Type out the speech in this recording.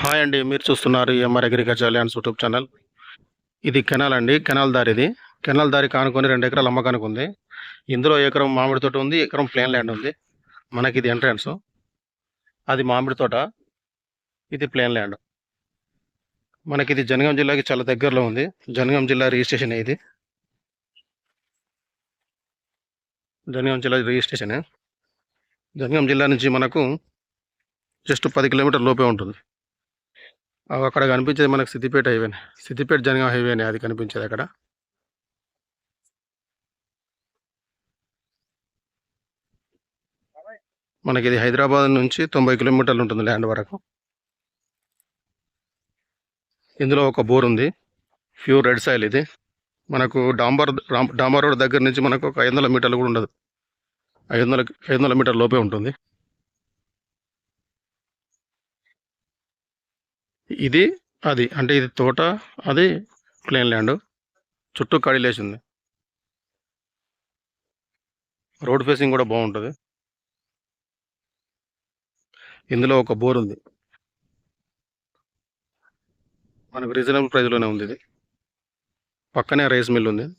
Hi అండి మీరు చూస్తున్నారు MR agriculture lands YouTube channel ఇది కెనాల్ అండి కెనాల్ దారి ఇది. కెనాల్ దారి కానుకొని రెండు ఎకరాల అమ్మకానికి ఉంది. ఇందులో ఎకరం మామిడి తోట ఉంది ఎకరం ప్లేన్ ల్యాండ్ ఉంది. మనకి ఇది ఎంట్రన్స్. అది మామిడి తోట ఇది ప్లేన్ ల్యాండ్. మనకి ఇది జనగాం జిల్లాకి చాలా దగ్గరలో ఉంది. జనగాం జిల్లా రిజిస్ట్రేషన్ ఇది. జనగాం జిల్లా రిజిస్ట్రేషన్. జనగాం జిల్లా నుంచి మనకు జస్ట్ పది కిలోమీటర్ లోపే ఉంటుంది. అక్కడ కనిపించేది మనకు సిద్దిపేట హైవే సిద్దిపేట జనగాం హైవేనే అది కనిపించేది అక్కడ. మనకి ఇది హైదరాబాద్ నుంచి తొంభై కిలోమీటర్లు ఉంటుంది ల్యాండ్ వరకు. ఇందులో ఒక బోర్ ఉంది. ప్యూర్ రెడ్ సాయిల్ ఇది. మనకు డాంబర్ డాంబర్ రోడ్ దగ్గర నుంచి మనకు ఒక ఐదు వందల మీటర్లు కూడా ఉండదు. ఐదు వందల ఐదు వందల మీటర్ లోపే ఉంటుంది. ఇది అది. అంటే ఇది తోట అది ప్లేన్ ల్యాండ్. చుట్టూ కడిలేసి ఉంది. రోడ్ ఫేసింగ్ కూడా బాగుంటుంది. ఇందులో ఒక బోర్ ఉంది. మనకు రీజనబుల్ ప్రైస్లోనే ఉంది ఇది. పక్కనే రైస్ మిల్ ఉంది.